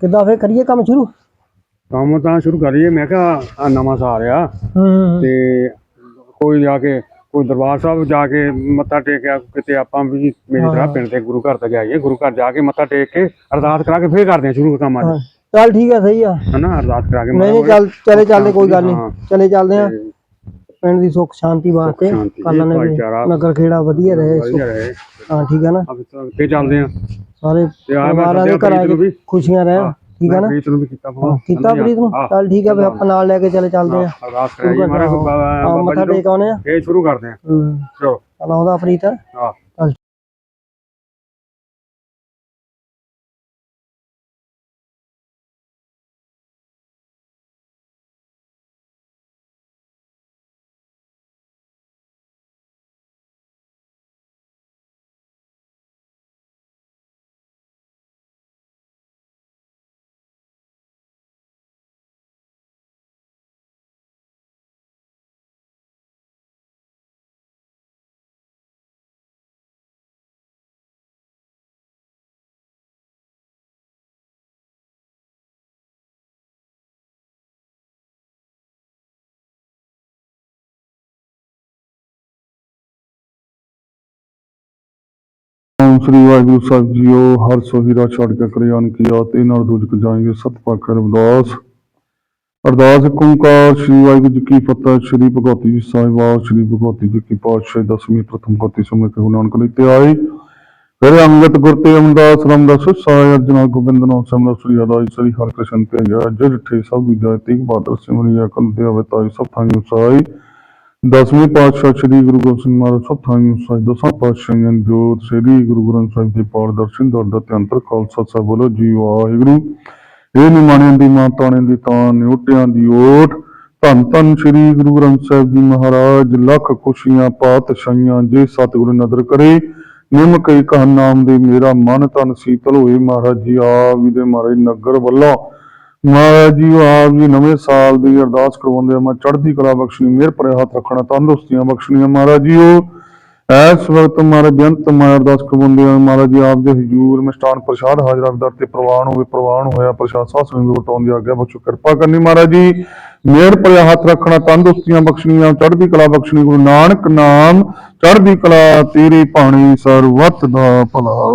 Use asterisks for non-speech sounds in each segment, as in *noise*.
ਕਿੱਦਾਂ ਫੇਰ ਕਰੀਏ ਕੰਮ ਸ਼ੁਰੂ? ਕੰਮ ਤਾਂ ਸ਼ੁਰੂ ਕਰੀਏ। ਮੈਂ ਕਿਹਾ ਆ ਨਵਾਂ ਸਾਲ ਆ। ਹੂੰ ਤੇ ਕੋਈ ਜਾ ਕੇ ਕੋਈ ਦਰਬਾਰ ਸਾਹਿਬ ਜਾ ਕੇ ਮੱਥਾ ਟੇਕਿਆ ਕਿਤੇ ਆਪਾਂ ਵੀ ਮੇਰੀ ਤਰ੍ਹਾਂ ਪਿੰਡ ਦੇ ਗੁਰੂ ਘਰ ਤੱਕ ਜਾਈਏ ਗੁਰੂ ਘਰ ਜਾ ਕੇ ਮੱਥਾ ਟੇਕ ਕੇ ਅਰਦਾਸ ਕਰਾ ਕੇ ਫੇਰ ਕਰਦੇ ਆ ਸ਼ੁਰੂ ਕੰਮ ਅੱਜ। ਚੱਲ ਠੀਕ ਆ ਸਹੀ ਆ। ਹਨਾ? ਅਰਦਾਸ ਕਰਾ ਕੇ ਨਹੀਂ ਨਹੀਂ ਚੱਲ ਚਲੇ ਚੱਲਦੇ ਕੋਈ ਗੱਲ। ਨਹੀਂ। ਚਲੇ ਚੱਲਦੇ ਆ। ਪਿੰਡ ਦੀ ਸੁੱਖ ਸ਼ਾਂਤੀ ਵਾਸਤੇ। ਸ਼ਾਂਤੀ, ਕਰ ਲੈਣੇ। ਨਗਰ ਖੇੜਾ ਵਧੀਆ ਰਹੇ ਹਾਂ ਠੀਕ ਆ ਨਾ? ਤਾਂ ਫੇਰ ਚੱਲਦੇ ਆ। ਸਾਰੇ ਤੇ ਆ ਮੈਂ ਪਰਿਵਾਰਾਂ ਦੇ ਸੱਦਿਆ ਘਰਾਂ ਪ੍ਰੀਤ ਨੂੰ ਵੀ। 'ਚ ਖੁਸ਼ੀਆਂ ਰਹਿਣ ਠੀਕ ਆ ਨਾ? ਪ੍ਰੀਤ ਨੂੰ ਵੀ ਕੀਤਾ ਫੋਨ। ਕੀਤਾ ਪ੍ਰੀਤ ਨੂੰ? ਹਾਂ। ਚੱਲ ਠੀਕ ਆ ਫੇ ਆਪਾਂ ਨਾਲ ਲੈ ਕੇ ਚਲੇ ਚੱਲਦੇ ਆ ਅਰਦਾਸ ਕਰਾਈਏ ਮਾਰੇ ਹਾਂ, ਬਾਬਾ ਮੱਥਾ ਜੀ ਟੇਕ ਆਉਨੇ ਆ ਫੇਰ ਸ਼ੁਰੂ ਕਰਦੇ ਆ ਹੂੰ। ਚਲੋ। ਚੱਲ ਆਉਂਦਾ ਪ੍ਰੀਤ। ਹਾਂ। ਚੱਲ ਓਮ ਸ੍ਰੀ ਸਾਹਿਬ ਜੀਓ, ਹਰ ਸੋਹੀਰਾ ਛੱਡ ਕੇ ਕਰਿਆਨ ਕੀਆ ਤੇ ਨਾਲ ਦੁਜਕ ਜਾਏਂਗੇ ਸਤ ਅਰਦਾਸ। ਅਰਦਾਸ ਓੰਕਾਰ, ਸ੍ਰੀ ਵਾਹਿਗੁਰੂ ਜੀ ਕੀ ਫਤਿਹ, ਸ੍ਰੀ ਭਗਵਤੀ ਜੀ ਸਾਹਿਬਾਨ ਸ੍ਰੀ ਭਗਵਤੀ ਜੀ ਕੀ ਪਾਤਸ਼ਾਹੀ, ਦਸਵੀਂ, ਪ੍ਰਥਮ ਪਤੀ ਸਮੇਂ ਕੇ ਨਾਨਕ ਲਈ ਤੇ ਆਏ। ਫਿਰ ਅੰਗਤ ਗੁਰ ਤੇ ਅਮਦਾਸ ਰਾਮਦਾਸ ਸਾਇ ਅਰਜਨਾ ਗੋਬਿੰਦ ਨਾਮ ਸਮਰ ਸ੍ਰੀ ਅਦਾਈ ਸ੍ਰੀ ਹਰਿ ਕ੍ਰਿਸ਼ਨ ਤੇ ਗਿਆ ਜਜ ਠੇ ਸਭ ਵਿਜੈ ਤੀਕ ਬਾਦਰ ਸਿਮਰਿਆ ਅਕਲ ਦੇ ਅਵਤਾਈ ਸਭ ਥਾਈ ਉਸਾਈ ਦਸਵੇਂ ਪਾਤਸ਼ਾਹ ਸ੍ਰੀ ਗੁਰੂ ਗੋਬਿੰਦ ਸਿੰਘ ਮਹਾਰਾਜ ਸਭ ਸਾਹਿਬ ਦਸਾਂ ਪਾਤਸ਼ਾਹਾਂ ਜੋਤ। ਸ੍ਰੀ ਗੁਰੂ ਗ੍ਰੰਥ ਸਾਹਿਬ ਦੇ ਪਾਠ ਦਰਸ਼ਨ ਦਰਦ ਅੰਤਰ ਖਾਲਸਾ ਸਾਹਿਬ ਬੋਲੋ ਜੀ ਵਾਹਿਗੁਰੂ। ਇਹ ਨਿਮਾਣਿਆਂ ਦੀ ਮਾਂ ਤਾਣੇ ਦੀ ਤਾਂ ਨਿਉਟਿਆਂ ਦੀ ਓਟ। ਧੰਨ ਧੰਨ ਸ੍ਰੀ ਗੁਰੂ ਗ੍ਰੰਥ ਸਾਹਿਬ ਜੀ ਮਹਾਰਾਜ। ਲੱਖ ਖੁਸ਼ੀਆਂ, ਪਾਤਸ਼ਾਹੀਆਂ ਜੇ ਸਤਿਗੁਰੂ ਨਦਰ ਕਰੇ। ਨਿਮ ਕਈ ਕਹ ਨਾਮ ਦੇ ਮੇਰਾ ਮਨ ਤਨ ਸੀਤਲ ਹੋਏ। ਮਹਾਰਾਜ ਜੀ ਆਪ ਜੀ ਦੇ ਮਹਾਰਾਜ ਨਗਰ ਵੱਲੋਂ ਮਹਾਰਾਜ ਜੀ, ਆਪ ਜੀ ਨਵੇਂ ਸਾਲ ਦੀ ਅਰਦਾਸ ਕਰਵਾਉਂਦੇ ਆ। ਮੈਂ ਚੜ੍ਹਦੀ ਕਲਾ ਬਖਸ਼ਣੀ, ਮਿਹਰ ਭਰੇ ਹੱਥ ਰੱਖਣਾ, ਤੰਦਰੁਸਤੀਆਂ ਬਖਸ਼ਣੀਆਂ। ਮਹਾਰਾਜ ਜੀ, ਉਹ ਐਸ ਵਕਤ ਮਹਾਰਾਜ ਬੇਅੰਤ ਮੈਂ ਅਰਦਾਸ ਕਰਵਾਉਂਦੇ ਆ। ਮਹਾਰਾਜ ਜੀ, ਆਪ ਦੇ ਹਜ਼ੂਰ ਮਿਸ਼ਟਾਨ ਪ੍ਰਸ਼ਾਦ ਹਾਜ਼ਰ ਅਬਦਰ ਤੇ ਪ੍ਰਵਾਨ ਹੋਵੇ, ਪ੍ਰਵਾਨ ਹੋਇਆ, ਪ੍ਰਸ਼ਾਦ ਸਾਧ ਸੰਗਤ ਨੂੰ ਦੀ ਆਗਿਆ ਬਖਸ਼ੋ ਕਿਰਪਾ ਕਰਨੀ ਮਹਾਰਾਜ ਜੀ, ਮਿਹਰ ਭਰੇ ਹੱਥ ਰੱਖਣਾ, ਤੰਦਰੁਸਤੀਆਂ ਬਖਸ਼ਣੀਆਂ, ਚੜ੍ਹਦੀ ਕਲਾ ਬਖਸ਼ਣੀ, ਗੁਰੂ ਨਾਨਕ ਨਾਮ, ਚੜ੍ਹਦੀ ਕਲਾ ਤੇਰੀ ਬਾਣੀ ਸਰਵਤ ਦਾ ਭਲਾ।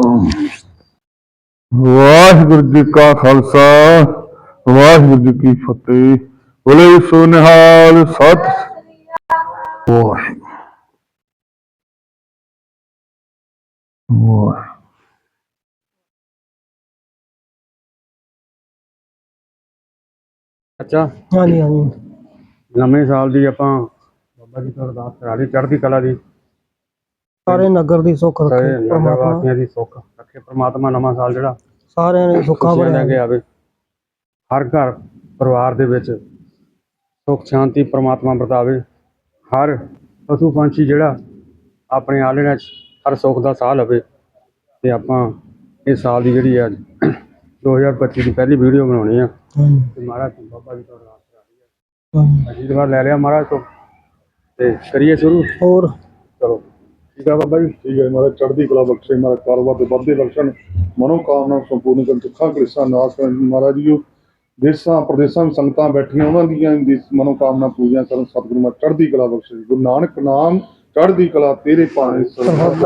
ਵਾਹਿਗੁਰੂ ਜੀ ਕਾ ਖਾਲਸਾ। ਵਾਹਿਗੁਰੂ ਜੀ ਕੀ ਫਤਿਹ। ਬੋਲੇ ਸੋ ਨਿਹਾਲ ਸਤ ਵਾਹਿਗੁਰੂ। ਵਾਹਿਗੁਰੂ। ਅੱਛਾ। ਹਾਂਜੀ ਹਾਂਜੀ। ਨਵੇਂ ਸਾਲ ਦੀ ਆਪਾਂ ਬਾਬਾ ਜੀ ਤੋਂ ਅਰਦਾਸ ਕਰਾ ਲਈ ਚੜ੍ਹਦੀ ਕਲਾ ਦੀ। ਸਾਰੇ ਨਗਰ ਦੀ ਸੁੱਖ ਸਾਰੇ ਰੱਖੇ ਨਗਰ ਪਰਮਾਤਮਾ। ਵਾਸੀਆਂ ਦੀ ਸੁੱਖ ਰੱਖੇ ਪ੍ਰਮਾਤਮਾ ਨਵਾਂ ਸਾਲ ਜਿਹੜਾ। ਸਾਰਿਆਂ ਨੇ ਸੁੱਖਾਂ ਖੁਸ਼ੀਆਂ ਲੈ ਕੇ ਆਵੇ। ਹਰ ਘਰ ਪਰਿਵਾਰ ਦੇ ਵਿੱਚ ਸੁੱਖ ਸ਼ਾਂਤੀ ਪ੍ਰਮਾਤਮਾ ਵਰਤਾਵੇ। ਹਰ ਪਸ਼ੂ ਪੰਛੀ ਜਿਹੜਾ ਆਪਣੇ ਆਲੇ ਨਾਲ ਹਰ ਸੁੱਖ ਦਾ ਸਾਹ ਲਵੇ। ਤੇ ਆਪਾਂ ਇਸ ਸਾਲ ਦੀ ਜਿਹੜੀ ਅੱਜ 2025 ਦੀ ਪਹਿਲੀ ਵੀਡੀਓ ਬਣਾਉਣੀ ਆ। ਤੇ ਮਹਾਰਾਜ ਤੋਂ ਬਾਬਾ ਜੀ ਤੋਂ ਅਰਦਾਸ ਕਰਾ ਲਈ ਹਾਂਜੀ। ਆ ਅਸ਼ੀਰਵਾਦ ਲੈ ਲਿਆ ਮਹਾਰਾਜ ਤੋਂ। ਤੇ ਕਰੀਏ ਸ਼ੁਰੂ? ਹੋਰ? ਚਲੋ। ਠੀਕ ਆ ਬਾਬਾ ਜੀ? ਠੀਕ ਹੈ ਮਹਾਰਾਜ ਚੜ੍ਹਦੀ ਕਲਾ ਬਖਸ਼ੇ ਮਹਾਰਾਜ ਕਾਰੋਬਾਰ ਦੇ ਵੱਧਦੇ ਬਖਸ਼ਣ ਮਨੋ ਕਾਮਨਾ ਸੰਪੂਰਨ ਕਰਨ ਦੁੱਖਾਂ ਕ੍ਰਿਸ਼ਾਂ ਨਾਸ ਕਰਨ। ਮਹਾਰਾਜ ਜੀ ਦੇਸ਼ਾਂ ਪ੍ਰਦੇਸ਼ਾਂ ਵਿੱਚ ਸੰਗਤਾਂ ਬੈਠੀਆਂ ਉਹਨਾਂ ਦੀਆਂ ਦੀ ਮਨੋ ਕਾਮਨਾ ਪੂਜੀਆਂ ਕਰਨ ਸਤਿਗੁਰੂ ਮਾ ਚੜ੍ਹਦੀ ਕਲਾ ਬਖਸ਼ੇ। ਗੁਰੂ ਨਾਨਕ ਨਾਮ ਚੜ੍ਹਦੀ ਕਲਾ ਤੇਰੇ ਭਾਣੇ ਸਰਬੱਤ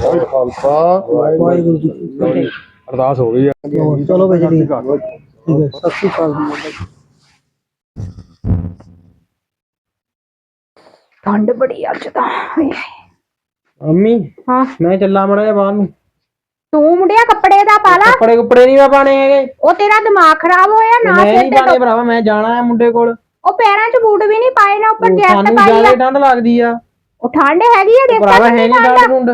ਵਾਹਿਗੁਰੂ ਖਾਲਸਾ। ਵਾਹਿਗੁਰੂ ਜੀ ਕੀ ਫਤਿਹ ਅਰਦਾਸ ਹੋ ਗਈ ਆ। ਚਲੋ ਭਾਈ ਜੀ ਠੀਕ ਸਤਿ ਸ਼੍ਰੀ ਅਕਾਲ। ਹੈ ਸਤਿ ਸ਼੍ਰੀ ਅਕਾਲ ਜੀ। ਠੰਡ ਬੜੀ ਅੱਜ ਤਾਂ। ਮੰਮੀ ਹਾਂ। ਮੈਂ ਚੱਲਾਂ ਮੜਾ ਬਾਹਰ ਨੂੰ। ਤੂੰ ਮੁੰਡਿਆ ਕੱਪੜੇ ਦਾ ਪਾ ਲਾ। ਕੱਪੜੇ ਕੁਪੜੇ ਨਹੀਂ ਮੈਂ ਪਾਣੇ ਹੈਗੇ। ਉਹ ਤੇਰਾ ਦਿਮਾਗ ਖਰਾਬ ਹੋਇਆ ਨਾ ਮੈਂ ਸਿਰ ਨਹੀਂ ਤੇ। ਪਾਣੇ ਭਰਾਵਾ ਮੈਂ ਜਾਣਾ ਹੈ ਮੁੰਡੇ ਕੋਲ। ਉਹ ਪੈਰਾਂ 'ਚ ਬੂਟ ਵੀ ਨਹੀਂ ਪਾਏ ਨਾ ਉੱਪਰ ਜੈਕਟ ਸਾਨੂੰ ਪਾਈ ਜ਼ਿਆਦਾ ਆ ਠੰਡ ਲੱਗਦੀ ਆ। ਉਹ ਠੰਡ ਹੈਗੀ ਆ ਦੇਖਦਾ ਭਰਾਵਾ ਹੈ ਨਹੀਂ ਠੰਡ। ਡਾਕਟਰ। ਹੁੰਡ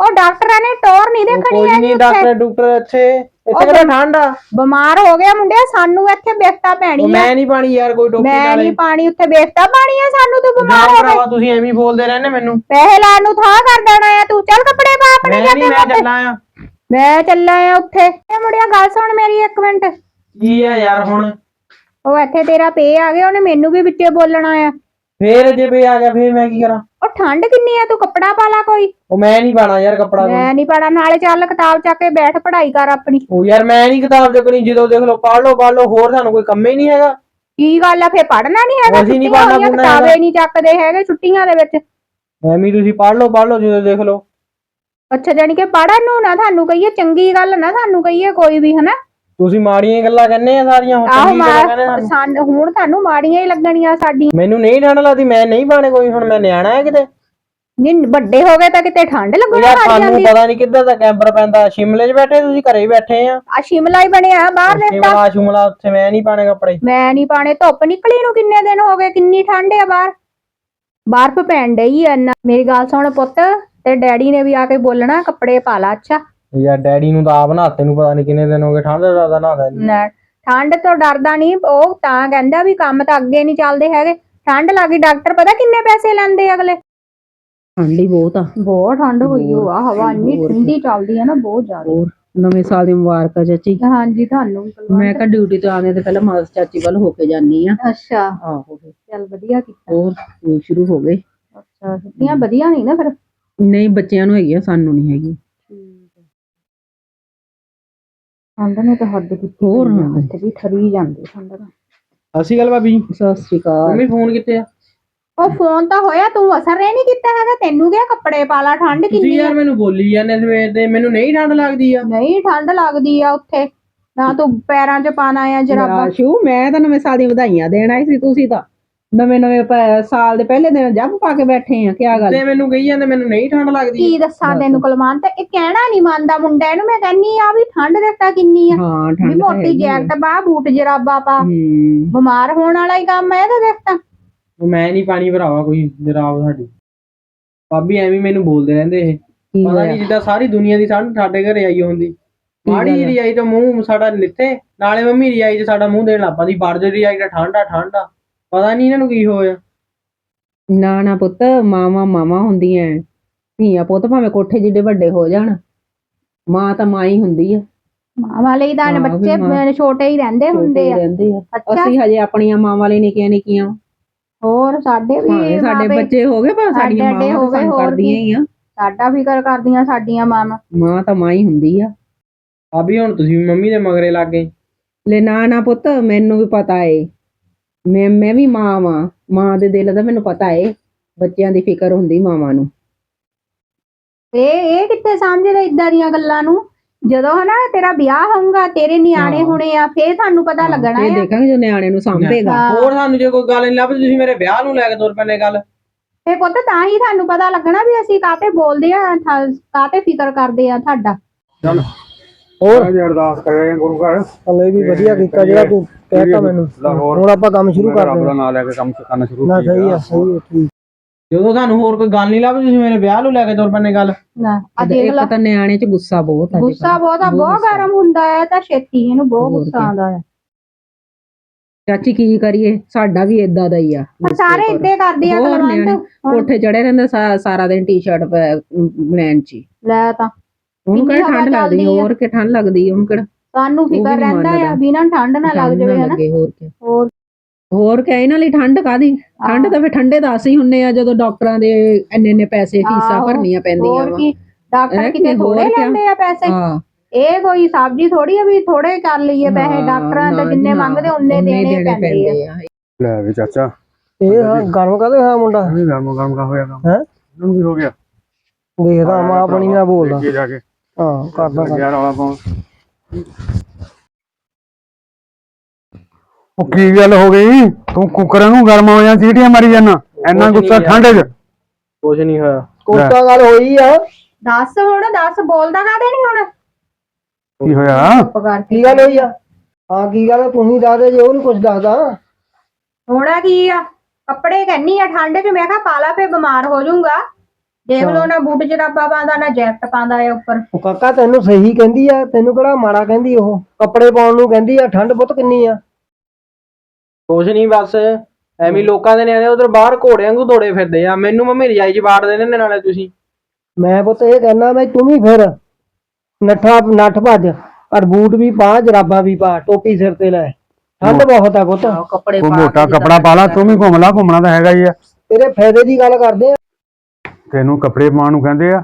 ਉਹ ਡਾਕਟਰਾਂ ਨੇ ਟੋਰ ਨਹੀਂ ਦੇਖਣੀ ਕੋਈ ਹੈਗੀ ਨਹੀਂ ਉੱਥੇ। ਡਾਕਟਰ ਡਾਕਟਰ ਇੱਥੇ। ਇੱਥੇ ਕਿਹੜਾ ਠੰਡ ਆ? ਬਿਮਾਰ ਹੋ ਗਿਆ ਮੁੰਡਿਆ ਸਾਨੂੰ ਇੱਥੇ ਬੇਫਤਾ ਉਹ ਪੈਣੀ ਆ। ਮੈਂ ਨਹੀਂ ਪਾਣੀ ਯਾਰ ਕੋਈ ਟੋਪੀ ਮੈਂ ਨਾਲੇ। ਨਹੀਂ ਪਾਣੀ ਉੱਥੇ ਬੇਫਤਾ ਪਾਣੀ ਆ ਸਾਨੂੰ ਤੂੰ ਬਿਮਾਰ ਹੋ ਭਰਾਵਾ ਗਿਆ ਤੁਸੀਂ ਐਵੇਂ ਹੀ ਬੋਲਦੇ ਰਹਿੰਦੇ ਮੈਨੂੰ। ਪੈਸੇ ਲਾਣ ਨੂੰ ਥਾਂ ਕਰ ਦੇਣਾ ਆ ਤੂੰ ਚੱਲ ਕੱਪੜੇ ਪਾ ਆਪਣੇ ਮੈਂ ਜਾ ਨਹੀਂ ਕੇ ਮੈਂ ਉੱਥੇ। ਚੱਲਾਂ ਆ। ਮੈਂ ਚੱਲਾ ਆ ਉੱਥੇ। ਇਹ ਮੁੰਡਿਆ ਗੱਲ ਸੁਣ ਮੇਰੀ ਇੱਕ ਮਿੰਟ। ਕੀ ਆ ਯਾਰ ਹੁਣ? ਉਹ ਇੱਥੇ ਤੇਰਾ ਪੇ ਆ ਗਿਆ ਉਹਨੇ ਮੈਨੂੰ ਵੀ ਵਿੱਚੇ ਬੋਲਣਾ ਆ। ਫੇਰ ਜੇ ਬੇ ਆ ਗਿਆ ਫੇਰ ਮੈਂ ਕੀ ਕਰਾਂ? ਉਹ ਠੰਡ ਕਿੰਨੀ ਆ ਤੂੰ ਕੱਪੜਾ ਪਾ ਲਾ ਕੋਈ। ਉਹ ਮੈਂ ਨਹੀਂ ਪਾਣਾ ਯਾਰ ਕੱਪੜਾ ਕੋਈ। ਮੈਂ ਨਹੀਂ ਪੜਾ ਨਾਲੇ ਚੱਲ ਕਿਤਾਬ ਚੱਕ ਕੇ ਬੈਠ ਪੜ੍ਹਾਈ ਕਰ ਆਪਣੀ। ਉਹ ਯਾਰ ਮੈਂ ਨਹੀਂ ਕਿਤਾਬ ਚੱਕਣੀ ਜਦੋਂ ਦੇਖ ਲਓ ਪੜ੍ਹ ਲਓ ਪੜ੍ਹ ਲਓ ਹੋਰ ਤੁਹਾਨੂੰ ਕੋਈ ਕੰਮ ਹੀ ਨਹੀਂ ਹੈਗਾ। ਕੀ ਗੱਲ ਆ ਫੇਰ ਪੜਨਾ ਨਹੀਂ ਹੈਗਾ ਅਸੀਂ ਨੀ ਛੁੱਟੀਆਂ ਪੜ੍ਹਨਾ ਹੋਈਆਂ, ਪੁੜ੍ਹਨਾ ਕਿਤਾਬੇ। ਨਹੀਂ ਚੱਕਦੇ ਹੈਗੇ ਛੁੱਟੀਆਂ ਦੇ ਵਿੱਚ। ਐਵੇਂ ਤੁਸੀਂ ਪੜ੍ਹ ਲਓ ਪੜ੍ਹ ਲਓ ਜਦੋਂ ਦੇਖ ਲਓ। ਅੱਛਾ ਜਾਨੀ ਕਿ ਪੜਨ ਨੂੰ ਨਾ ਤੁਹਾਨੂੰ ਕਹੀਏ ਚੰਗੀ ਗੱਲ ਨਾ ਤੁਹਾਨੂੰ ਕਹੀਏ ਕੋਈ ਵੀ ਹਨਾ? ਤੁਸੀਂ ਮਾੜੀਆਂ ਹੀ ਗੱਲਾਂ ਕਹਿੰਦੇ ਆ ਸਾਰੀਆਂ ਹੁਣ ਆਹੋ ਚੰਗੀ ਗੱਲਾਂ ਕਹਿੰਦੇ ਮਾਰ ਸਾਨੂੰ। ਸਾਨੂੰ ਹੁਣ ਤੁਹਾਨੂੰ ਮਾੜੀਆਂ ਹੀ ਲੱਗਣੀਆਂ ਸਾਡੀ ਮੈਨੂੰ ਨਹੀਂ ਠੰਡ ਲੱਗਦੀ ਮੈਂ ਨਹੀਂ ਪਾਣੇ ਕੋਈ ਹੁਣ ਮੈਂ ਨਿਆਣਾ ਹੈ ਕਿਤੇ। ਨਹੀਂ ਵੱਡੇ ਹੋ ਗਏ ਤਾਂ ਕਿਤੇ ਠੰਡ ਲੱਗਣ ਯਾਰ ਲੱਗ ਸਾਨੂੰ ਜਾਂਦੀ ਪਤਾ ਨਹੀਂ ਕਿੱਧਰ ਦਾ ਕੈਂਪਰ ਪੈਂਦਾ। ਸ਼ਿਮਲੇ 'ਚ ਬੈਠੇ ਤੁਸੀਂ ਘਰੇ ਹੀ ਬੈਠੇ ਆ। ਆ ਸ਼ਿਮਲਾ ਹੀ ਬਣਿਆ ਬਾਹਰ ਦੇ ਸ਼ਿਮਲਾ ਸ਼ਿਮਲਾ ਉੱਥੇ ਮੈਂ ਨਹੀਂ ਪਾਣੇ ਕੱਪੜੇ। ਮੈਂ ਨਹੀਂ ਪਾਣੇ ਧੁੱਪ ਨਿਕਲੀ ਨੂੰ ਕਿੰਨੇ ਦਿਨ ਹੋ ਗਏ ਕਿੰਨੀ ਠੰਡ ਆ ਬਾਹਰ। ਬਰਫ਼ ਪੈਣ ਡਈ ਆ ਇੰਨਾ। ਮੇਰੀ ਗੱਲ ਸੁਣ ਪੁੱਤ ਤੇ ਡੈਡੀ ਨੇ ਵੀ ਆ ਕੇ ਬੋਲਣਾ ਕੱਪੜੇ ਪਾ ਲਾ ਅੱਛਾ? ਯਾਰ ਡੈਡੀ ਨੂੰ ਤਾਂ ਆਪ ਨਹਾਤੇ ਨੂੰ ਪਤਾ ਨਹੀਂ ਕਿੰਨੇ ਦਿਨ ਹੋ ਗਏ ਠੰਡ ਦਾ ਜ਼ਿਆਦਾ ਨਹਾਦਾ ਨਹੀਂ ਨਾ ਠੰਡ ਤੋਂ ਡਰਦਾ ਨਹੀਂ ਉਹ ਤਾਂ ਕਹਿੰਦਾ ਵੀ ਕੰਮ ਤਾਂ ਅੱਗੇ ਨਹੀਂ ਚੱਲਦੇ ਹੈਗੇ। ਠੰਡ ਲੱਗੀ ਡਾਕਟਰ ਪਤਾ ਕਿੰਨੇ ਪੈਸੇ ਲੈਂਦੇ ਅਗਲੇ? ਠੰਡੀ ਬਹੁਤ ਆ। ਬਹੁਤ ਠੰਡ ਹੋਈ ਹੋ ਆ ਹਵਾ ਇੰਨੀ ਠੰਡੀ ਚੱਲਦੀ ਹੈ ਨਾ ਬਹੁਤ ਜ਼ਿਆਦਾ। ਹੋਰ ਨਵੇਂ ਸਾਲ ਦੀ ਮੁਬਾਰਕਾਂ ਚਾਚੀ। ਹਾਂਜੀ ਤੁਹਾਨੂੰ ਵੀ ਕੁਲਵੰਤ। ਮੈਂ ਕਿਹਾ ਡਿਊਟੀ ਤੋਂ ਆਉਂਦੇ ਤੇ ਪਹਿਲਾਂ ਮਾਸ ਚਾਚੀ ਵੱਲ ਹੋ ਕੇ ਜਾਨੀ ਆ। ਅੱਛਾ। ਆਹੋ। ਚੱਲ ਵਧੀਆ ਕੀਤਾ। ਹੋਰ ਸਕੂਲ ਸ਼ੁਰੂ ਹੋ ਗਏ। ਅੱਛਾ ਛੁੱਟੀਆਂ ਵਧੀਆ ਨਹੀਂ ਨਾ ਫਿਰ? ਨਹੀਂ ਬੱਚਿਆਂ ਨੂੰ ਹੈਗੀਆਂ ਸਾਨੂੰ ਨਹੀਂ ਹੈਗੀ। ਠੰਡ ਨੇ ਤਾਂ ਹੱਦ ਕੀਤੀ ਹੋਰ ਹੋਈ ਆ, ਹਾਂ। ਹੱਥ ਵੀ ਠਰੀ ਜਾਂਦੇ ਠੰਡ ਨਾਲ। ਅਸੀਂ ਗੱਲ ਭਾਬੀ ਸਤਿ ਸ੍ਰੀ ਅਕਾਲ। ਮੰਮੀ ਫੋਨ ਕਿੱਥੇ ਆ? ਉਹ ਫੋਨ ਤਾਂ ਹੋਇਆ ਤੂੰ ਅਸਰ ਨਹੀਂ ਕੀਤਾ ਹੈਗਾ ਤੈਨੂੰ ਕਿਹਾ ਕੱਪੜੇ ਪਾ ਲਾ ਠੰਡ ਤੁਸੀਂ ਕਿੰਨੀ ਆ? ਯਾਰ ਮੈਨੂੰ ਬੋਲੀ ਜਾਂਦੇ ਸਵੇਰ ਦੇ ਮੈਨੂੰ ਨਹੀਂ ਠੰਡ ਲੱਗਦੀ ਆ। ਨਹੀਂ ਠੰਡ ਲੱਗਦੀ ਆ ਉੱਥੇ। ਨਾ ਤੂੰ ਪੈਰਾਂ 'ਚ ਪਾਣਾ ਆ ਜਰਾਬਾਂ। ਆਸ਼ੂ ਮੈਂ ਤਾਂ ਨਵੇਂ ਸਾਲ ਦੀਆਂ ਵਧਾਈਆਂ ਦੇਣ ਆਈ ਸੀ ਤੁਸੀਂ ਤਾਂ। ਨਵੇਂ ਨਵੇਂ ਪ- ਸਾਲ ਦੇ ਪਹਿਲੇ ਦਿਨ ਜੱਬ ਪਾ ਕੇ ਬੈਠੇ ਆ ਕੀ ਗੱਲ। ਤੇ ਮੈਨੂੰ ਕਹੀ ਜਾਂਦੇ ਮੈਨੂੰ ਨਹੀਂ ਠੰਡ ਲੱਗਦੀ। ਕੀ ਦੱਸਾਂ ਤੈਨੂੰ ਕੁਲਮਾਨ ਤੇ ਇਹ ਕਹਿਣਾ ਨਹੀਂ ਮੰਨਦਾ ਮੁੰਡਾ ਇਹਨੂੰ ਮੈਂ ਕਹਿੰਨੀ ਆ ਵੀ ਠੰਡ ਦੇਖਤਾ ਕਿੰਨੀ ਆ। ਹਾਂ ਵੀ ਠੰਡ ਤਾਂ ਮੋਟੀ ਹੈਗੀ ਆ। ਜੈਕਟ ਪਾ ਬੂਟ ਜਰਾਬਾਂ ਪਾ। ਹੂੰ। ਬਿਮਾਰ ਹੋਣ ਵਾਲਾ ਹੀ ਕੰਮ ਹੈ ਇਹਦਾ ਦੇਖਤਾ ਮੈਂ ਨਹੀਂ ਪਾਣੀ ਭਰਾਵਾ ਕੋਈ ਜਰਾਬ ਸਾਡੀ। ਭਾਬੀ ਐਵੇਂ ਮੈਨੂੰ ਬੋਲਦੇ ਰਹਿੰਦੇ ਇਹ। ਕੀ ਪਤਾ ਹੋਇਆ? ਨਹੀਂ ਜਿੱਦਾਂ ਸਾਰੀ ਦੁਨੀਆ ਦੀ ਠੰਡ ਸਾਡੇ ਘਰੇ ਆਈ ਹੁੰਦੀ। ਮਾੜੀ ਜਿਹੀ ਰਜਾਈ ਤੋਂ ਮੂੰਹ ਸਾਡਾ ਨਿੱਤੇ ਨਾਲੇ ਮੰਮੀ ਰਜਾਈ 'ਚ ਸਾਡਾ ਮੂੰਹ ਦੇਣ ਲੱਗ ਪੈਂਦੀ। ਬਾੜ ਦੇ ਰਜਾਈ ਦਾ ਠੰਡਾ ਠੰਡਾ ਪਤਾ ਨਹੀਂ ਇਹਨਾਂ ਨੂੰ ਕੀ ਹੋਇਆ। ਨਾ ਨਾ ਪੁੱਤ ਮਾਵਾਂ ਮਾਵਾਂ ਹੁੰਦੀਆਂ ਧੀਆਂ ਪੁੱਤ ਭਾਵੇਂ ਕੋਠੇ ਜਿੱਡੇ ਵੱਡੇ ਹੋ ਜਾਣ। ਮਾਂ ਤਾਂ ਮਾਂ ਹੀ ਹੁੰਦੀ ਆ। ਮਾਂ ਵਾਲੇ ਹੀ ਤਾਂ ਹਾਂ, ਵੀ ਬੱਚੇ ਮਾਂ- ਅਹ ਛੋਟੇ ਹੀ ਰਹਿੰਦੇ ਹੁੰਦੇ ਆ। ਰਹਿੰਦੇ ਆ। ਅੱਛਾ। ਅਸੀਂ ਹਜੇ ਆਪਣੀਆਂ ਮਾਵਾਂ ਲਈ ਨਿੱਕੀਆਂ ਨਿੱਕੀਆਂ। ਹੋਰ ਸਾਡੇ ਵੀ ਭਾਵੇਂ ਸਾਡੇ ਬੱਚੇ ਹੋ ਗਏ ਪਰ ਸਾਡੀਆਂ ਸਾਡੇ ਮਾਵਾਂ ਹੋ ਤਾਂ ਗਏ, ਸਾਨੂੰ ਹੋਰ ਕਰਦੀਆਂ ਹੀ ਆ। ਸਾਡਾ ਫਿਕਰ ਕਰਦੀਆਂ ਸਾਡੀਆਂ ਮਾਵਾਂ ਮਾਂ ਤਾਂ ਮਾਂ ਹੀ ਹੁੰਦੀ ਆ। ਭਾਬੀ ਹੁਣ ਤੁਸੀਂ ਵੀ ਮੰਮੀ ਦੇ ਮਗਰੇ ਲੱਗ ਗਏ। ਲੈ ਨਾ ਨਾ ਪੁੱਤ ਮੈਨੂੰ ਵੀ ਪਤਾ ਏ। ਮੈਂ ਮੈਂ ਵੀ ਮਾਂ ਵਾਂ। ਮਾਂ ਦੇ ਦਿਲ ਦਾ ਮੈਨੂੰ ਪਤਾ ਏ। ਬੱਚਿਆਂ ਦੀ ਫਿਕਰ ਹੁੰਦੀ ਮਾਵਾਂ ਨੂੰ। ਇਹ ਇਹ ਕਿੱਥੇ ਸਮਝਦੇ ਇਦਾਂ ਦੀਆਂ ਗੱਲਾਂ ਨੂੰ? ਜਦੋਂ ਹਨਾ ਤੇਰਾ ਵਿਆਹ ਹੋਊਗਾ ਤੇਰੇ ਨਿਆਣੇ ਹਾਂ। ਹੋਣੇ ਆ ਫੇਰ ਤੁਹਾਨੂੰ ਪਤਾ ਲੱਗਣਾ ਇਹ ਆ। ਦੇਖਾਂਗੇ ਜੋ ਨਿਆਣੇ ਨੂੰ ਸਾਂਭੇਗਾ। ਹਾਂ। ਹੋਰ ਸਾਨੂੰ ਜੇ ਕੋਈ ਗੱਲ ਨਹੀਂ ਲੱਭਦੀ ਤੁਸੀਂ ਮੇਰੇ ਵਿਆਹ ਨੂੰ ਲੈ ਕੇ ਤੁਰ ਪੈਣੇ ਗੱਲ। ਫੇ ਪੁੱਤ ਤਾਂ ਹੀ ਤੁਹਾਨੂੰ ਪਤਾ ਲੱਗਣਾ ਵੀ ਅਸੀਂ ਕਾਤੇ ਬੋਲਦੇ ਆ ਥਾ- ਕਾਤੇ ਫਿਕਰ ਕਰਦੇ ਆ ਤੁਹਾਡਾ ਹੋਰ? ਜੀ ਅਰਦਾਸ ਕਰਿਆ ਗੁਰੂ ਘਰ। ਹਲੇ ਵੀ ਵਧੀਆ ਕੀਤਾ ਜਿਹੜਾ ਤੂੰ ਕਹਿਤਾ ਮੈਨੂੰ ਲਾਹੌਰ ਹੁਣ ਆਪਾਂ ਕੰਮ ਸ਼ੁਰੂ ਕਰ ਰੱਬ ਦਾ ਦੇਣਾ ਨਾਮ ਲੈ ਕੇ ਕੰਮ ਕਰਨਾ ਸ਼ੁਰੂ ਨਾ ਕੀਤਾ। ਸਹੀ ਆ ਸਹੀ ਆ ਠੀਕ। ਜਦੋਂ ਤੁਹਾਨੂੰ ਹੋਰ ਕੋਈ ਗੱਲ ਨਹੀਂ ਲੱਭਦੀ ਤੁਸੀਂ ਮੇਰੇ ਵਿਆਹ ਨੂੰ ਲੈ ਕੇ ਤੁਰ ਪੈਣੇ ਗੱਲ। ਨਾ ਆ ਦੇਖ ਇੱਕ ਲਾ। ਤਾਂ ਨਿਆਣੇ 'ਚ ਗੁੱਸਾ ਬਹੁਤ ਆ ਗੁੱਸਾ ਬਹੁਤ ਆ ਬਹੁਤ ਗਰਮ ਹੁੰਦਾ ਹੈ ਤਾਂ ਛੇਤੀ ਇਹਨੂੰ ਬਹੁਤ ਗੁੱਸਾ। ਆਉਂਦਾ ਹੈ। ਚਾਚੀ ਕੀ ਕਰੀਏ? ਸਾਡਾ ਵੀ ਇਦਾਂ ਦਾ ਹੀ ਆ। ਸਾਰੇ ਇੱਦੇ ਕਰਦੇ ਆ ਕਲਵੰਤ ਕੋਠੇ ਚੜੇ ਰਹਿੰਦੇ ਸਾਰਾ ਦਿਨ ਟੀ-ਸ਼ਰਟ ਬਣਾਉਣ 'ਚ ਹੀ। ਲੈ ਤਾਂ। ਉਹਨੂੰ ਕਿਹੜਾ ਠੰਡ ਲੱਗਦੀ। ਹੋਰ ਕਿ ਠੰਡ ਲੱਗਦੀ ਉਹਨੂੰ ਕਿਹੜਾ ਵੀ ਫਿਕਰ ਨੀ ਰਹਿੰਦਾ ਆ ਮੰਨਦਾ। ਬਿਨਾਂ ਠੰਡ ਨਾ ਲੱਗ ਜਾਵੇ ਹਨਾ? ਹੋਰ ਕੀ। ਹੋਰ? ਹੋਰ ਕਿਆ ਇਹਨਾਂ ਲਈ ਠੰਡ ਕਾਦੀ ਠੰਡ ਤਾਂ ਫਿਰ ਠੰਡੇ ਦਾ ਅਸੀਂ ਹੁੰਨੇ ਆ ਜਦੋਂ ਡਾਕਟਰਾਂ ਦੇ ਇੰਨੇ ਇੰਨੇ ਪੈਸੇ ਫੀਸਾਂ ਭਰਨੀਆਂ ਪੈਂਦੀਆਂ ਹੋਰ ਵਾ। ਕੀ? ਡਾਕਟਰ ਕਿਤੇ ਥੋੜੇ? ਲੈਂਦੇ ਆ ਪੈਸੇ? ਹਾਂ। ਇਹ ਕੋਈ ਸਬਜ਼ੀ ਥੋੜੀ ਆ ਵੀ ਥੋੜੇ ਕਰ ਲਈਏ ਪੈਸੇ ਨਾ, ਡਾਕਟਰਾਂ ਨਾ ਤੇ ਜਿੰਨੇ ਨਾ, ਮੰਗਦੇ ਉਹਨੇ ਦੇਣੇ ਪੈਂਦੇ ਆ। ਲੈ ਵੀ ਚਾਚਾ। ਇਹ ਹਾਂ ਗਰਮ ਕਦੇ ਹੋਇਆ ਮੁੰਡਾ? ਨਹੀਂ ਗਰਮ ਗਰਮ ਕਾ ਹੋਇਆ ਕੰਮ? ਹੈਂ? ਨੂੰ ਵੀ ਹੋ ਗਿਆ। ਦੇਖਦਾ ਮਾਂ ਆਪਣੀ ਨਾਲ ਬੋਲਦਾ। ਜਾ ਕੇ। ਹਾਂ ਕਰਦਾ ਕਰ ਯਾਰ ਵਾਲਾ ਪਾਉਂ ਉਹ ਕੀ ਗੱਲ ਹੋ ਗਈ? ਤੂੰ ਕੁੱਕਰਾਂ ਨੂੰ ਗਰਮ ਹੋ ਜਾਂ ਸੀਟੀਆਂ ਮਾਰੀ ਜਾਣਾ ਇੰਨਾ ਕੁਛ ਗੁੱਸਾ ਠੰਡੇ 'ਚ? ਕੁਝ ਨਹੀਂ ਹੋਇਆ। ਕੋਸਾ ਗੱਲ ਹੋਈ ਆ। ਦੱਸ ਹੁਣ ਦੱਸ ਬੋਲਦਾ ਕਾਦੇ ਨਹੀਂ ਹੁਣ? ਕੀ ਹੋਇਆ? ਚੁੱਪ ਕਰਕੇ। ਕੀ ਗੱਲ ਹੋਈ ਆ? ਹਾਂ ਕੀ ਗੱਲ ਆ, ਤੂੰ ਹੀ ਦੱਸ ਦੇ ਜੇ ਉਹ ਨਹੀਂ ਕੁਝ ਦੱਸਦਾ। ਹੋਣਾ ਕੀ ਆ? ਕੱਪੜੇ ਕਹਿੰਨੀ ਆ ਠੰਡ 'ਚ ਮੈਂ ਕਿਹਾ ਪਾਲਾ ਫੇ ਬਿਮਾਰ ਹੋ ਜਾਊਗਾ। ਦੇਖ ਲਓ ਨਾ ਬੂਟ ਜਰਾਬਾ ਪਾਉਂਦਾ ਨਾ ਜੈਕਟ ਪਾਉਂਦਾ ਆ ਉੱਪਰ। ਉਹ ਕਾਕਾ ਤੈਨੂੰ ਸਹੀ ਕਹਿੰਦੀ ਆ ਤੈਨੂੰ ਕਿਹੜਾ ਮਾੜਾ ਕਹਿੰਦੀ ਉਹ? ਕੱਪੜੇ ਪਾਉਣ ਨੂੰ ਕਹਿੰਦੀ ਆ ਠੰਡ ਬਹੁਤ ਕਿੰਨੀ ਆ। ਕੁਝ ਨਹੀਂ ਬਸ ਐਵੇਂ ਹੀ ਲੋਕਾਂ ਦੇ ਨਿਆਣੇ ਉਧਰ ਬਾਹਰ ਘੋੜਿਆਂ ਵਾਂਗੂ ਦੌੜੇ ਫਿਰਦੇ ਆ। ਮੈਨੂੰ ਮੰਮੀ ਰਜਾਈ 'ਚ ਬਾੜ ਦੇ ਨੇ ਨਾਲੇ ਤੁਸੀਂ। ਮੈਂ ਪੁੱਤ ਇਹ ਕਹਿਣਾ ਮੈਂ ਤੂੰ ਵੀ ਫਿਰ ਨੱਠਾ ਨੱਠ ਭੱਜ। ਪਰ ਬੂਟ ਵੀ ਪਾ ਜਰਾਬਾਂ ਵੀ ਪਾ ਟੋਪੀ ਸਿਰ ਤੇ ਲੈ। ਠੰਡ ਬਹੁਤ ਆ ਪੁੱਤ। ਕੱਪੜੇ ਉਹ ਮੋਟਾ ਕੱਪੜਾ ਪਾ ਲਾ ਤੂੰ ਵੀ ਘੁੰਮ ਲਾ ਘੁੰਮਣਾ ਤਾਂ ਹੈਗਾ ਹੀ ਆ। ਤੇਰੇ ਫਾਇਦੇ ਦੀ ਗੱਲ ਕਰਦੇ ਆ। ਤੈਨੂੰ ਕੱਪੜੇ ਪਾਉਣ ਨੂੰ ਕਹਿੰਦੇ ਆ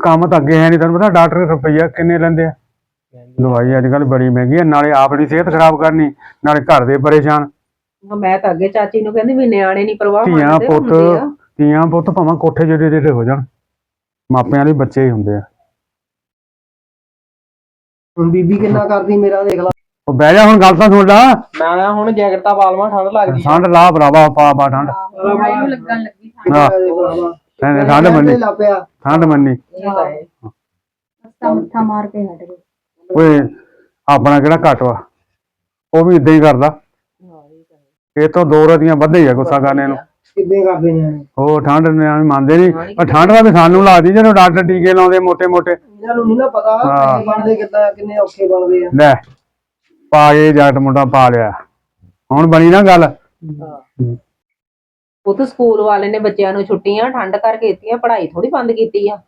ਕੰਮ ਤਾਂ ਅੱਗੇ ਹੈ ਨਹੀਂ ਤੈਨੂੰ ਪਤਾ ਡਾਕਟਰ ਰੁਪਈਆ ਕਿੰਨੇ ਲੈਂਦੇ ਆ? ਦਵਾਈ ਅੱਜ ਕੱਲ ਬੜੀ ਮਹਿੰਗੀ ਆ ਨਾਲੇ ਆਪਣੀ ਸਿਹਤ ਖਰਾਬ ਕਰਨੀ ਨਾਲੇ ਘਰ ਦੇ ਪਰੇਸ਼ਾਨ। ਮੈਂ ਤਾਂ ਅੱਗੇ ਚਾਚੀ ਨੂੰ ਕਹਿੰਦੀ ਵੀ ਨਿਆਣੇ ਨਹੀਂ ਪਰਵਾਹ ਧੀਆਂ ਪੁੱਤ ਧੀਆਂ ਪੁੱਤ ਭਾਵੇਂ ਕੋਠੇ ਜਿਹੜੇ ਜਿਹੜੇ ਹੋ ਜਾਣ ਮਾਪਿਆਂ ਲਈ ਬੱਚੇ ਹੀ ਹੁੰਦੇ ਆ। ਹੁਣ ਬੀਬੀ ਕਿੰਨਾ ਕਰਦੀ ਮੇਰਾ ਦੇਖ ਲਾ। ਉਹ ਬਹਿ ਜਾ ਹੁਣ ਗੱਲ ਤਾਂ ਸੁਣ ਲਾ। ਮੈਂ ਹੁਣ ਜੈਕਟਾਂ ਪਾ ਲਵਾਂ ਠੰਡ ਲੱਗਦੀ ਆ। ਠੰਡ ਲਾ ਭਰਾਵਾ ਪਾ ਪਾ ਠੰਡ। ਲੱਗਣ ਲੱਗੀ ਨਹੀਂ ਨਹੀਂ ਠੰਡ ਮੰਨੀ। ਠੰਡ ਮੰਨੀ। ਓਏ ਆਪਣਾ ਕਿਹੜਾ ਘੱਟ ਉਹ ਵੀ ਇਦਾਂ ਹੀ ਕਰਦਾ। ਇਹ ਤੋਂ ਦੋ ਰਤੀਆਂ ਵੱਧੇ ਆ ਗੁੱਸਾ ਕਰਨੇ ਨੂੰ। ਕਿੱਦਾਂ ਕਰਦੇ ਨੇ ਹੋਰ ਠੰਡ ਨਿਆਣੇ ਮੰਨਦੇ ਨਹੀਂ ਪਰ ਠੰਡ ਦਾ ਵੀ ਸਾਨੂੰ ਲੱਗਦੀ ਜਦੋਂ ਡਾਕਟਰ ਟੀਕੇ ਲਾਉਂਦੇ ਮੋٹے ਮੋٹے ਇਹਨਾਂ ਨੂੰ ਨਹੀਂ ਨਾ ਪਤਾ ਕਿੰਨੇ ਬਣਦੇ ਕਿੱਦਾਂ ਕਿੰਨੇ ਔਖੇ ਬਣਦੇ ਆ। ਲੈ ਪਾ ਕੇ ਜੱਟ ਮੁੰਡਾ ਪਾ ਲਿਆ। ਹੁਣ ਬਣੀ ਨਾ ਗੱਲ। ਹਾਂ। ਤਾਂ ਸਕੂਲ ਵਾਲੇ ਨੇ ਬੱਚਿਆਂ ਨੂੰ ਛੁੱਟੀਆਂ ਠੰਡ ਕਰਕੇ ਦਿੱਤੀਆਂ ਪੜ੍ਹਾਈ ਥੋੜੀ ਬੰਦ ਕੀਤੀ ਆ।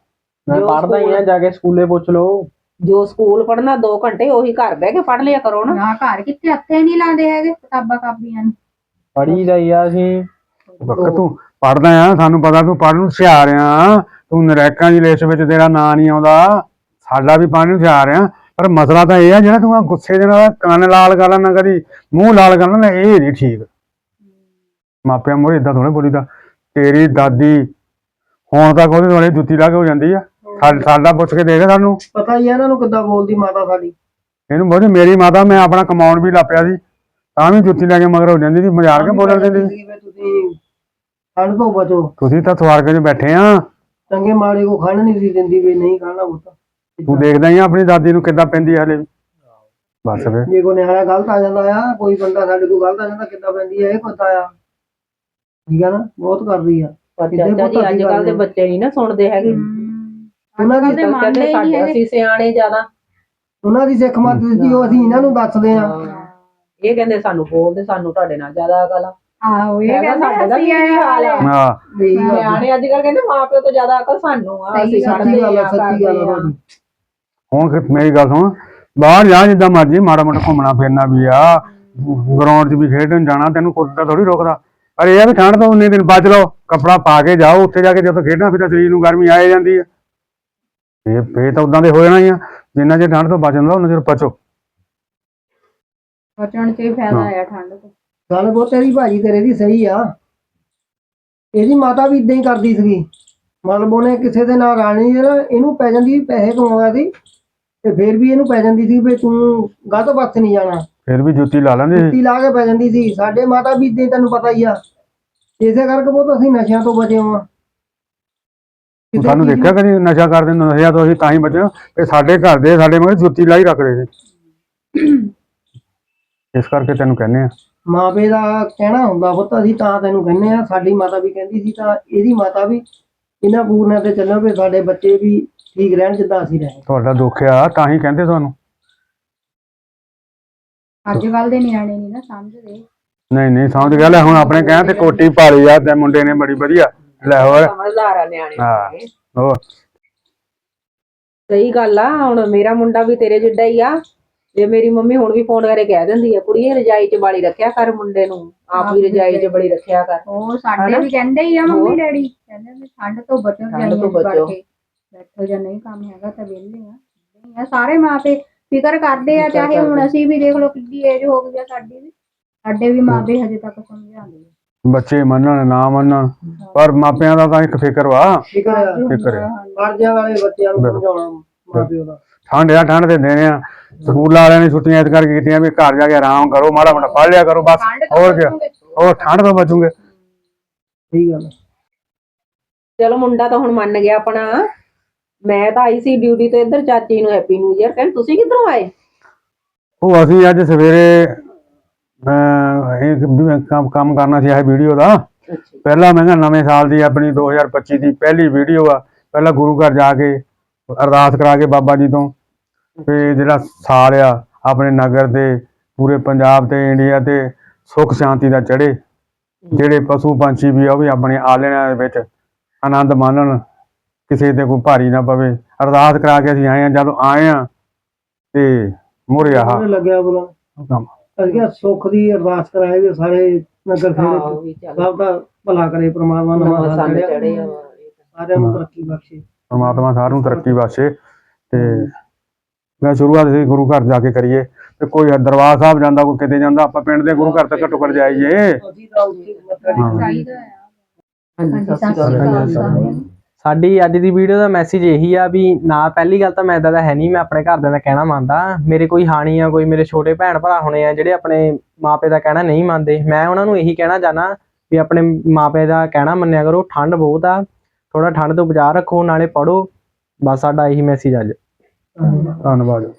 ਮੈਂ ਜੋ ਪੜਦਾ ਹੀ ਆ ਸਕੂਲ- ਜਾ ਕੇ ਸਕੂਲੇ ਪੁੱਛ ਲਓ। ਜੋ ਸਕੂਲ ਪੜ੍ਹਨਾ 2 ਘੰਟੇ ਉਹੀ ਘਰ ਬਹਿ ਕੇ ਪੜ੍ਹ ਲਿਆ ਕਰੋ ਨਾ। ਨਾ ਘਰ ਕਿੱਥੇ ਹੱਥੇ ਨਹੀਂ ਲਾਉਂਦੇ ਹੈਗੇ ਕਿਤਾਬਾਂ ਕਾਪੀਆਂ ਨੂੰ। ਪੜੀ ਜਾਈ ਆ ਅਸੀਂ। ਬੱਕ ਤੂੰ ਪੜਦਾ ਆ ਸਾਨੂੰ ਪਤਾ ਤੂੰ ਪੜ੍ਹਨ ਨੂੰ ਹੁਸ਼ਿਆਰ ਆ। ਤੂੰ ਨਰੈਕਾਂ ਦੀ ਲਿਸਟ ਵਿੱਚ ਤੇਰਾ ਨਾਂ ਨਹੀਂ ਆਉਂਦਾ। ਸਾਡਾ ਵੀ ਪੜ੍ਹਨ ਨੂੰ ਹੁਸ਼ਿਆਰ ਆ। ਪਰ ਮਸਲਾ ਤਾਂ ਇਹ ਆ ਜਿਹੜਾ ਤੂੰ ਗੁੱਸੇ ਦੇ ਨਾਲ ਕੰਨ ਲਾਲ ਕਰ ਲੈਣਾ ਕਦੀ ਮੂੰਹ ਲਾਲ ਕਰ ਲੈਣਾ ਇਹ ਨਹੀਂ ਠੀਕ। ਮਾਪਿਆਂ ਮੋਰੇ ਇਦਾਂ ਥੋੜੇ ਬੋਲੀਦਾ ਤੇਰੀ ਦਾਦੀ ਹੁਣ ਤੱਕ ਉਹਦੇ ਦੁਆਲੇ ਜੁੱਤੀ ਲਾ ਕੇ ਹੋ ਜਾਂਦੀ ਆ ਸਾ- ਸਾਡਾ ਪੁੱਛ ਕੇ ਦੇਖ ਸਾਨੂੰ। ਪਤਾ ਹੀ ਆ ਇਹਨਾਂ ਨੂੰ ਕਿੱਦਾਂ ਬੋਲਦੀ ਮਾਤਾ ਸਾਡੀ। ਇਹਨੂੰ ਬੋਲੀ ਮੇਰੀ ਮਾਤਾ ਮੈਂ ਆਪਣਾ ਕਮਾਉਣ ਵੀ ਲੱਪਿਆ ਸੀ ਤਾਂ ਵੀ ਜੁੱਤੀ ਲੈ ਕੇ ਮਗਰ ਹੋ ਜਾਂਦੀ ਸੀ ਮਜ਼ਾਕ ਕੇ ਬੋਲਣ ਦਿੰਦੀ ਸੀ? ਤੁਸੀਂ ਤੋਂ ਬਚੋ। ਤੁਸੀਂ ਤਾਂ ਸਵਾਰਗ 'ਚ ਬੈਠੇ ਆ। ਚੰਗੇ ਮਾੜੇ ਕੋ ਖਾਣ ਨਹੀਂ ਸੀ ਦਿੰਦੀ ਵੀ ਨਹੀਂ ਖਾਣਾ ਪੁੱਤ ਤੂੰ। ਦੇਖਦਾ ਹੀ ਆ ਆਪਣੀ ਦਾਦੀ ਨੂੰ ਕਿੱਦਾਂ ਪੈਂਦੀ ਹਲੇ ਵੀ। ਬਸ ਵੇ ਜੇ ਕੋਈ ਨਿਆਣਾ ਗਲਤ ਆ ਜਾਂਦਾ ਆ ਕੋਈ ਬੰਦਾ ਸਾਡੇ ਕੋਲ ਗਲਤ ਆ ਜਾਂਦਾ ਕਿੱਦਾਂ ਪੈਂਦੀ ਆ ਇਹ ਕੁੱਤਾ ਆ। ਠੀਕ ਆ ਨਾ? ਬਹੁਤ ਕਰਦੀ ਆ। ਪਰ ਕਿੱਦਾਂ ਚਾਚਾ ਜੀ ਪੁੱਤ ਅੱਜ ਦੀ ਕੱਲ ਗੱਲ ਦੇ। ਬੱਚੇ ਨਹੀਂ ਨਾ ਸੁਣਦੇ ਹੈਗੇ। ਉਹਨਾਂ ਦੀ ਮੰਨਦੇ ਕਹਿੰਦੇ ਹੀ ਨਹੀਂ ਸਾਡੇ ਹੈਗੇ। ਅਸੀਂ ਸਿਆਣੇ ਜ਼ਿਆਦਾ। ਉਹਨਾਂ ਦੀ ਸਿੱਖ ਮਤ ਦਿੱਤੀ ਉਹ ਅਸੀਂ ਇਹਨਾਂ ਨੂੰ ਦੱਸਦੇ ਆ। ਇਹ ਕਹਿੰਦੇ ਸਾਨੂੰ ਬੋਲਦੇ ਸਾਨੂੰ ਤੁਹਾਡੇ ਨਾਲ ਜ਼ਿਆਦਾ ਅਕਲ ਆ। ਆਹੋ ਇਹ ਹੈਗਾ ਕਹਿੰਦੇ ਸਾਡੇ ਦਾ ਵੀ ਅਸੀਂ ਇਹੀ ਹਾਲ ਆ। ਹਾਂ। ਇਹੀ ਗੱਲ ਆ। ਅੱਜ ਕੱਲ ਕਹਿੰਦੇ ਮਾਪਿਓ ਤੋਂ ਜ਼ਿਆਦਾ ਅਕਲ ਸਾਨੂੰ ਆ ਸਹੀ ਅਸੀਂ ਗੱਲ ਆ, ਸੱਚੀ ਗੱਲ ਆ ਆ ਸੱਚੀ ਗੱਲ ਆ ਕਰਦੇ ਆ। ਤੁਹਾਡੀ। ਹੁਣ ਕਿ ਮੇਰੀ ਗੱਲ ਸੁਣ। ਬਾਹਰ ਜਾ ਜਿੱਦਾਂ ਮਰਜ਼ੀ ਮਾੜਾ ਮੋਟਾ ਘੁੰਮਣਾ ਫਿਰਨਾ ਵੀ ਆ। ਗਰਾਊਂਡ 'ਚ ਵੀ ਖੇਡਣ ਜਾਣਾ ਤੈਨੂੰ ਕੁੱਤਾ ਥੋੜੀ ਰੋਕਦਾ। ਪਰ ਇਹ ਆ ਵੀ ਠੰਡ ਤੋਂ ਉਨੇ ਦਿਨ ਬਚ ਲਓ ਕੱਪੜਾ ਪਾ ਕੇ ਜਾਓ ਉੱਥੇ ਜਾ ਕੇ ਜਦੋਂ ਖੇਡਣਾ ਫਿਰ ਸਰੀਰ ਨੂੰ ਗਰਮੀ ਆਏ ਜਾਂਦੀ ਆ। ਇਹ ਫੇ ਤਾਂ ਉਦਾਂ ਦੇ ਹੋ ਜਾਣਾ ਹੀ ਆ ਜਿੰਨਾ ਚਿਰ ਠੰਡ ਤੋਂ ਬਚਣ ਦਾ ਉਹਨਾਂ ਚਿਰ ਬਚੋ ਬਚਣ ਚ ਹੀ ਫਾਇਦਾ ਆ ਠੰਡ ਤੋਂ। ਗੱਲ ਬਹੁਤ ਤੇਰੀ ਭਾਜੀ ਤੇਰੇ ਦੀ ਸਹੀ ਆ। ਇਹਦੀ ਮਾਤਾ ਵੀ ਇਦਾਂ ਹੀ ਕਰਦੀ ਸੀਗੀ। ਮਤਲਬ ਉਹਨੇ ਕਿਸੇ ਦੇ ਨਾਲ ਰਾਣੀ ਦੇ ਨਾ ਇਹਨੂੰ ਪੈ ਜਾਂਦੀ ਪੈਸੇ ਕਮਾਉਂਦਾ ਸੀ ਤੇ ਫਿਰ ਵੀ ਇਹਨੂੰ ਪੈ ਜਾਂਦੀ ਸੀ ਵੀ ਤੂੰ ਗਾਹ ਤੋਂ ਬੱਸ ਨਹੀਂ ਜਾਣਾ। ਫਿਰ ਵੀ ਜੁੱਤੀ ਲਾ ਲੈਂਦੇ ਸੀ? ਜੁੱਤੀ ਲਾ ਕੇ ਪੈ ਜਾਂਦੀ ਸੀ। ਸਾਡੇ ਮਾਤਾ ਵੀ ਇਦਾਂ ਤੈਨੂੰ ਪਤਾ ਹੀ ਆ। ਇਸੇ ਕਰਕੇ ਬਹੁਤ ਅਸੀਂ ਨਸ਼ਿਆਂ ਤੋਂ ਬਚੇ ਹਾਂ। ਸਾਨੂੰ ਦੇਖਿਆ ਕਦੀ ਨਸ਼ਾ ਕਰਦੇ ਨੂੰ ਨਸ਼ਿਆਂ ਤੋਂ ਅਸੀਂ ਤਾਂ ਹੀ ਬਚੇ ਹਾਂ ਕਿ ਸਾਡੇ ਘਰ ਦੇ ਸਾਡੇ ਮਗਰ ਜੁੱਤੀ ਲਾਈ ਰੱਖਦੇ ਸੀ। *clears throat* ਇਸ ਕਰਕੇ ਤੈਨੂੰ ਕਹਿੰਦੇ ਆ। ਮਾਪੇ ਦਾ ਕਹਿਣਾ ਹੁੰਦਾ ਪੁੱਤ ਅਸੀਂ ਤਾਂ ਤੈਨੂੰ ਕਹਿੰਦੇ ਆ। ਸਾਡੀ ਮਾਤਾ ਵੀ ਕਹਿੰਦੀ ਸੀ ਤਾਂ ਇਹਦੀ ਮਾਤਾ ਵੀ ਇਹਨਾਂ ਪੂਰਨਿਆਂ ਤੇ ਚੱਲੋ ਵੀ ਸਾਡੇ ਬੱਚੇ ਵੀ ਠੀਕ ਰਹਿਣ ਜਿੱਦਾਂ ਅਸੀਂ ਰਹੇ ਤੁਹਾਡਾ ਦੁੱਖ ਆ ਤਾਂ ਹੀ ਕਹਿੰਦੇ ਤੁਹਾਨੂੰ। ਅੱਜ ਕੱਲ ਦੇ ਨਿਆਣੇ ਨਹੀਂ ਨਾ ਸਮਝਦੇ। ਨਹੀਂ ਨਹੀਂ ਸਮਝ ਗਿਆ। ਲੈ ਹੁਣ ਆਪਣੇ ਕਹਿਣ ਤੇ ਕੋਟੀ ਪਾ ਲਈ ਆ ਤੇ ਮੁੰਡੇ ਨੇ ਬੜੀ ਵਧੀਆ। ਲੈ ਹੋਰ। ਸਮਝਦਾਰ ਆ ਨਿਆਣੇ। ਹਾਂ। ਹੋਰ। ਸਹੀ ਗੱਲ ਆ ਹੁਣ ਮੇਰਾ ਮੁੰਡਾ ਵੀ ਤੇਰੇ ਜਿੱਡਾ ਹੀ ਆ। ਜੇ ਮੇਰੀ ਮੰਮੀ ਹੁਣ ਵੀ ਫੋਨ ਕਰੇ ਕਹਿ ਦਿੰਦੀ ਆ ਕੁੜੀਏ ਰਜਾਈ 'ਚ ਬਾਲੀ ਰੱਖਿਆ ਕਰ ਮੁੰਡੇ ਨੂੰ। ਆਪ ਵੀ ਰਜਾਈ 'ਚ ਬੜੀ ਰੱਖਿਆ ਕਰ। ਉਹ ਸਾਡੇ? ਵੀ ਕਹਿੰਦੇ ਹੀ ਆ ਮੰਮੀ? ਡੈਡੀ। ਕਹਿੰਦੇ ਵੀ ਠੰਡ ਤੋਂ ਬਚੋ ਠੰਡ ਤੋਂ। ਬੈਠੋ ਜਾਂ ਨਹੀਂ ਕੰਮ ਹੈਗਾ ਤਾਂ ਵਿਹਲੇ ਆ। ਸਾਰੇ ਮਾਪੇ ਫਿਕਰ ਕਰਦੇ ਆ ਚਾਹੇ ਹੁਣ। ਅਸੀਂ ਵੀ ਦੇਖ ਲਓ ਕਿੰਨੀ ਏਜ ਹੋ ਗਈ ਆ ਸਾਡੀ ਵੀ। ਸਾਡੇ ਵੀ ਮਾਪੇ ਹਜੇ ਤੱਕ ਸਮਝਾਉਂਦੇ ਆ ਬੱਚੇ ਮੰਨਣ ਨਾ ਮੰਨਣ ਪਰ ਮਾਪਿਆਂ ਦਾ ਤਾਂ ਇੱਕ ਫਿਕਰ ਵਾ। ਫਿਕਰ ਫਰਜ਼ਾਂ ਵਾਲੇ ਬੱਚਿਆਂ ਨੂੰ। ਸਮਝਾਉਣਾ ਮਾਪਿਓ ਦਾ। ਠੰਡ ਆ ਠੰਡ ਦੇ ਦਿਨ ਆ। ਸਕੂਲ ਵਾਲਿਆਂ ਨੇ ਛੁੱਟੀਆਂ ਇਸ ਕਰਕੇ ਕੀਤੀਆਂ ਵੀ ਘਰ ਜਾ ਕੇ ਆਰਾਮ ਕਰੋ ਮਾੜਾ ਮੋਟਾ ਪੜ੍ਹ ਲਿਆ ਕਰੋ ਬਸ। ਠੰਡ ਤੋਂ ਹੋਰ ਕੀ। ਬਚੋਗੇ। ਹੋਰ ਠੰਡ ਤੋਂ ਬਚੂਗੇ। ਠੀਕ ਗੱਲ ਆ। ਚਲੋ ਮੁੰਡਾ ਤਾਂ ਹੁਣ ਮੰਨ ਗਿਆ ਆਪਣਾ। ਮੈਂ ਤਾਂ ਆਈ ਸੀ ਡਿਊਟੀ ਤੋਂ ਇੱਧਰ ਚਾਚੀ ਨੂੰ ਹੈਪੀ ਨਿਊ ਇਅਰ ਕਹਿੰਦੇ ਤੁਸੀਂ ਕਿੱਧਰੋਂ ਆਏ? ਉਹ ਅਸੀਂ ਅੱਜ ਸਵੇਰੇ ਇਹ ਵੀ ਕੰਮ ਕੰਮ ਕਰਨਾ ਸੀ ਇਹ ਵੀਡੀਓ ਦਾ। ਪਹਿਲਾ ਮੈਂ ਕਿਹਾ ਨਵੇਂ ਸਾਲ ਦੀ ਆਪਣੀ 2025 ਦੀ ਪਹਿਲੀ ਵੀਡੀਓ ਆ। ਪਹਿਲਾਂ ਗੁਰੂ ਘਰ ਜਾ ਕੇ ਅਰਦਾਸ ਕਰਾ ਕੇ ਬਾਬਾ ਜੀ ਤੋਂ। ਤੇ ਜਿਹੜਾ ਸਾਲ ਆ ਆਪਣੇ ਨਗਰ ਦੇ ਪੂਰੇ ਪੰਜਾਬ ਤੇ ਇੰਡੀਆ ਤੇ ਸੁੱਖ ਸ਼ਾਂਤੀ ਦਾ ਚੜੇ ਜਿਹੜੇ ਪਸ਼ੂ ਪੰਛੀ ਵੀ ਆ ਉਹ ਵੀ ਆਪਣੇ ਆਲਣਿਆਂ ਦੇ ਵਿੱਚ ਆਨੰਦ ਮਾਣਨ। ਕਿਸੇ ਤੇ ਕੋਈ ਭਾਰੀ ਨਾ ਪਵੇ। ਅਰਦਾਸ ਕਰਾ ਕੇ ਅਸੀਂ ਆਏ ਆ ਜਦੋਂ ਆਏ ਆ ਤੇ ਮੁਰੇ ਆਹ ਉਹਨੇ ਲੱਗਿਆ ਬੋਲਣ ਕੰਮ। ਅਸੀਂ ਕਿਹਾ ਸੁੱਖ ਦੀ ਅਰਦਾਸ ਕਰਾਏ ਵੀ ਸਾਰੇ ਨਗਰ ਹਾਂ ਖੇੜੇ ਸਭ ਦਾ ਭਲਾ ਕਰੇ ਪ੍ਰਮਾਤਮਾ ਨਵਾਂ ਚੜ੍ਹਿਆ। ਚੜੇ ਆ ਸਾਰਿਆਂ ਨੂੰ ਤਰੱਕੀ ਬਖਸ਼ੇ। ਪਰਮਾਤਮਾ ਸਾਰਿਆਂ ਨੂੰ ਤਰੱਕੀ ਬਖਸ਼ੇ ਤੇ ਮੈਂ ਸ਼ੁਰੂਆਤ ਸੀ ਗੁਰੂ ਘਰ ਜਾ ਕੇ ਕਰੀਏ। ਤੇ ਕੋਈ ਦਰਬਾਰ ਸਾਹਿਬ ਜਾਂਦਾ ਕੋਈ ਕਿਤੇ ਜਾਂਦਾ ਆਪਾਂ ਪਿੰਡ ਦੇ ਗੁਰੂ ਘਰ ਤੱਕ ਘੱਟੋ ਘੱਟ ਜਾਈਏ। ਅਸੀਂ ਤਾਂ ਉੱਥੇ ਮੱਥਾ ਹਾਂ। ਚਾਹੀਦਾ ਆ ਹਾਂਜੀ ਸਤਿ ਸ਼੍ਰੀ ਅਕਾਲ। ਸਾਡੀ ਅੱਜ ਦੀ ਵੀਡੀਓ ਦਾ ਮੈਸੇਜ ਇਹੀ ਆ ਵੀ ਨਾ, ਪਹਿਲੀ ਗੱਲ ਤਾਂ ਮੈਂ ਇਦਾਂ ਦਾ ਹੈ ਨਹੀਂ, ਮੈਂ ਆਪਣੇ ਘਰਦਿਆਂ ਦਾ ਕਹਿਣਾ ਮੰਨਦਾ। ਮੇਰੇ ਕੋਈ ਹਾਣੀ ਆ, ਕੋਈ ਮੇਰੇ ਛੋਟੇ ਭੈਣ ਭਰਾ ਹੋਣੇ ਆ, ਜਿਹੜੇ ਆਪਣੇ ਮਾਪੇ ਦਾ ਕਹਿਣਾ ਨਹੀਂ ਮੰਨਦੇ। ਮੈਂ ਉਹਨਾਂ ਨੂੰ ਇਹੀ ਕਹਿਣਾ ਚਾਹਨਾ ਵੀ ਆਪਣੇ ਮਾਪੇ ਦਾ ਕਹਿਣਾ ਮੰਨਿਆ ਕਰੋ, ਠੰਡ ਬਹੁਤ ਆ। ਥੋੜਾ ਠੰਡ ਤੋਂ ਬਚਾ ਰੱਖੋ, ਨਾਲੇ ਪੜੋ ਬਸ ਸਾਡਾ ਇਹੀ ਮੈਸੇਜ ਅੱਜ। ਧੰਨਵਾਦ।